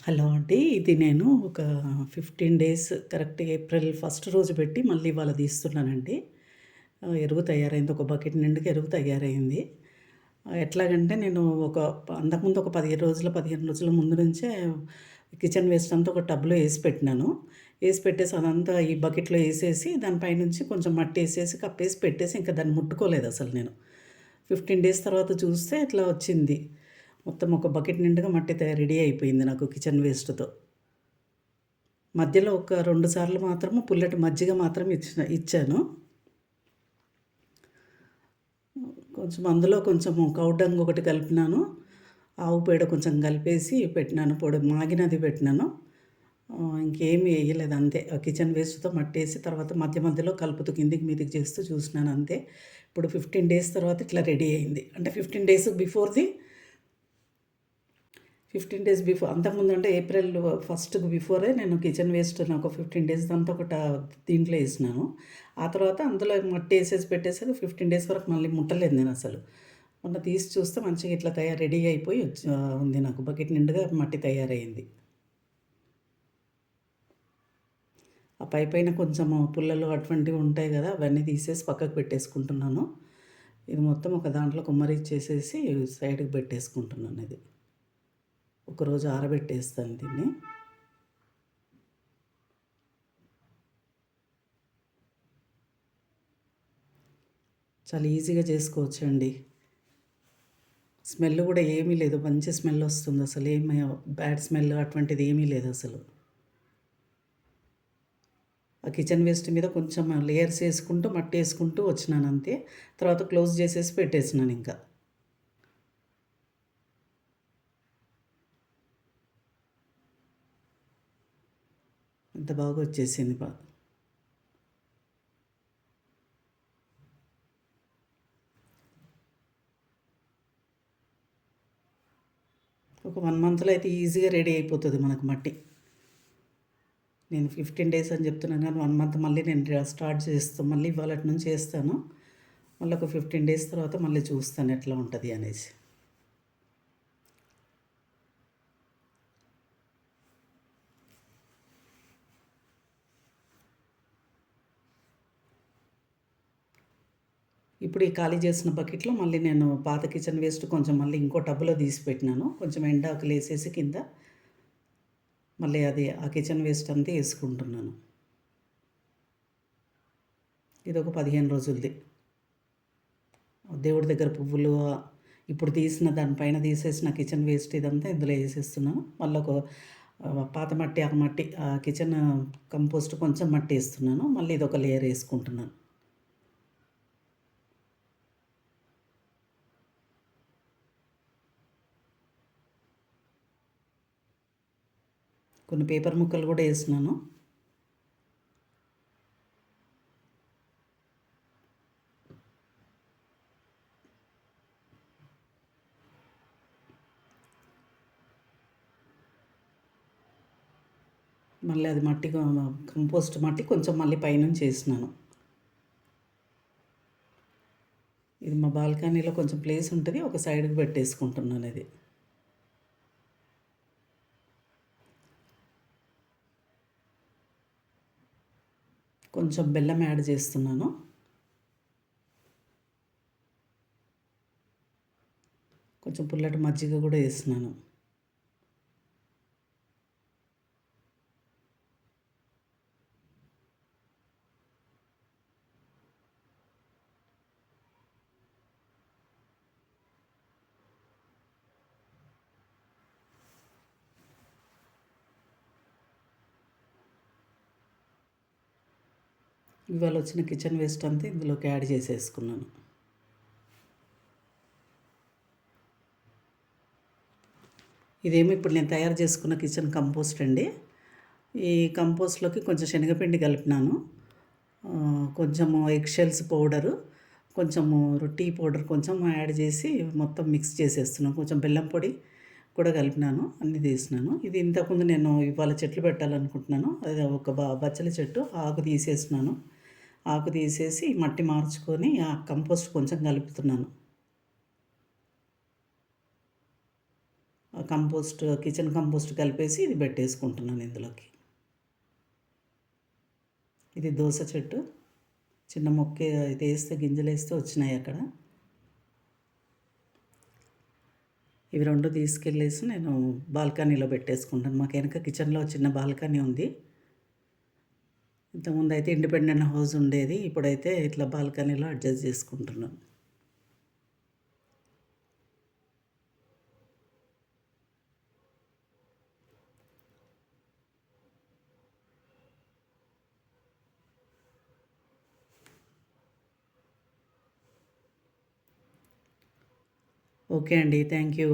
Hello అండి. ఇది నేను ఒక 15 డేస్ కరెక్ట్ ఏప్రిల్ ఫస్ట్ రోజు పెట్టి మళ్ళీ ఇవాళ తీస్తున్నానండి. ఎరువు తయారైంది. ఒక బకెట్ నిండుగా ఎరువు తయారైంది. ఎట్లాగంటే నేను ఒక అంతకుముందు ఒక 15 రోజుల, 15 రోజుల ముందు నుంచే కిచెన్ వేస్ట్ అంతా ఒక టబ్‌లో వేసి పెట్టినాను. వేసి పెట్టేసి అదంతా ఈ బకెట్‌లో వేసేసి దానిపైనుంచి కొంచెం మట్టి వేసేసి కప్పేసి పెట్టేసి ఇంకా దాన్ని ముట్టుకోలేదు అసలు నేను. 15 డేస్ తర్వాత చూస్తే ఇట్లా వచ్చింది. మొత్తం ఒక బకెట్ నిండుగా మట్టి తయారు రెడీ అయిపోయింది నాకు కిచెన్ వేస్ట్‌తో. మధ్యలో ఒక రెండు సార్లు మాత్రము పుల్లటి మజ్జిగ మాత్రం ఇచ్చిన ఇచ్చాను. కొంచెం అందులో కొంచెం కౌ డంగ్ ఒకటి కలిపినాను. ఆవు పేడ కొంచెం కలిపేసి పెట్టినాను. పొడి మాగినది పెట్టినాను. ఇంకేమి వేయలేదు అంతే. ఆ కిచెన్ వేస్ట్‌తో మట్టేసి తర్వాత మధ్య మధ్యలో కలుపుతూ కిందికి మీదికి చేస్తూ చూసినాను అంతే. ఇప్పుడు 15 డేస్ తర్వాత ఇట్లా రెడీ అయింది. అంటే 15 డేస్ బిఫోర్‌ది 15 డేస్ బిఫోర్ అంతకుముందు అంటే ఏప్రిల్ ఫస్ట్‌కి బిఫోరే నేను కిచెన్ వేస్ట్ ఒక 15 డేస్ అంతా ఒకట దీంట్లో వేసినాను ఆ తర్వాత అందులో మట్టి వేసేసి పెట్టేసరికి ఫిఫ్టీన్ డేస్ వరకు మళ్ళీ ముట్టలేదు అసలు మొన్న తీసి చూస్తే మంచిగా ఇట్లా తయారు రెడీ అయిపోయి ఉంది నాకు బకెట్ నిండుగా మట్టి తయారైంది ఆ పైపైన కొంచెం పుల్లలు అటువంటివి ఉంటాయి కదా అవన్నీ తీసేసి పక్కకు పెట్టేసుకుంటున్నాను. ఇది మొత్తం ఒక దాంట్లో కుమ్మరి చేసేసి సైడ్‌కి పెట్టేసుకుంటున్నాను ఇది. ఒకరోజు ఆరబెట్టేస్తాను దీన్ని. చాలా ఈజీగా చేసుకోవచ్చండి. స్మెల్ కూడా ఏమీ లేదు. మంచి స్మెల్ వస్తుంది అసలు ఏమి బ్యాడ్ స్మెల్ అటువంటిది ఏమీ లేదు అసలు ఆ కిచెన్ వేస్ట్ మీద కొంచెం లేయర్స్ వేసుకుంటూ మట్టి వేసుకుంటూ వచ్చినాను అంతే. తర్వాత క్లోజ్ చేసేసి పెట్టేసినాను ఇంకా. ఎంత బాగా వచ్చేసింది బా ఒక వన్ మంత్‌లో అయితే ఈజీగా రెడీ అయిపోతుంది మనకు మట్టి. నేను 15 డేస్ అని చెప్తున్నాను కానీ వన్ మంత్ మళ్ళీ నేను స్టార్ట్ చేస్తాను మళ్ళీ ఇవాళ నుంచి చేస్తాను. మళ్ళీ ఒక 15 డేస్ తర్వాత మళ్ళీ చూస్తాను ఎట్లా ఉంటుంది అనేసి. ఇప్పుడు ఈ ఖాళీ చేసిన బకెట్‌లో మళ్ళీ నేను పాత కిచెన్ వేస్ట్ కొంచెం మళ్ళీ ఇంకో టబ్‌లో తీసి పెట్టినాను. కొంచెం ఎండాకులేసేసి కింద మళ్ళీ అది ఆ కిచెన్ వేస్ట్ అంతా వేసుకుంటున్నాను ఇది ఒక పదిహేను రోజులది. దేవుడి దగ్గర పువ్వులు ఇప్పుడు తీసిన దానిపైన తీసేసిన కిచెన్ వేస్ట్ ఇదంతా ఇందులో వేసేస్తున్నాను మళ్ళీ ఒక పాత మట్టి, ఆ మట్టి ఆ కిచెన్ కంపోస్ట్ కొంచెం మట్టి వేస్తున్నాను మళ్ళీ ఇది ఒక లేయర్ వేసుకుంటున్నాను కొన్ని పేపర్ ముక్కలు కూడా వేసినాను మళ్ళీ అది మట్టి కంపోస్ట్ మట్టి కొంచెం మళ్ళీ పైనుంచి చేసినాను ఇది మా బాల్కనీలో కొంచెం ప్లేస్ ఉంటుంది ఒక సైడ్‌కి పెట్టేసుకుంటున్నాను ఇది. కొంచెం బెల్లం యాడ్ చేస్తున్నాను. కొంచెం పుల్లటి మజ్జిగ కూడా వేస్తున్నాను ఇవాళ వచ్చిన కిచెన్ వేస్ట్ అంతా ఇందులోకి యాడ్ చేసేసుకున్నాను. ఇదేమో ఇప్పుడు నేను తయారు చేసుకున్న కిచెన్ కంపోస్ట్ అండి. ఈ కంపోస్ట్‌లోకి కొంచెం శనగపిండి కలిపినాను. కొంచెము ఎగ్ షెల్స్ పౌడరు, కొంచెము టీ పౌడర్ కొంచెం యాడ్ చేసి మొత్తం మిక్స్ చేసేస్తున్నాను. కొంచెం బెల్లం పొడి కూడా కలిపినాను. అన్నీ తీసినాను. ఇది ఇంతకుముందు నేను ఇవాళ చెట్లు పెట్టాలనుకుంటున్నాను. అది ఒక బ బచ్చలి చెట్టు ఆకు తీసేసినాను. ఆకు తీసేసి మట్టి మార్చుకొని ఆ కంపోస్ట్ కొంచెం కలుపుతున్నాను. ఆ కంపోస్ట్ కిచెన్ కంపోస్ట్ కలిపేసి ఇది పెట్టేసుకుంటున్నాను ఇందులోకి. ఇది దోస చెట్టు. చిన్న మొక్క ఇది వేస్తే గింజలు వేస్తే వచ్చినాయి అక్కడ. ఇవి రెండు తీసుకెళ్ళేసి నేను బాల్కనీలో పెట్టేసుకుంటాను. మాకు వెనక కిచెన్లో చిన్న బాల్కనీ ఉంది. ఇంతకుముందు అయితే ఇండిపెండెంట్ హౌస్ ఉండేది ఇప్పుడైతే ఇట్లా బాల్కనీలో అడ్జస్ట్ చేసుకుంటున్నాను ఓకే అండి థ్యాంక్ యూ.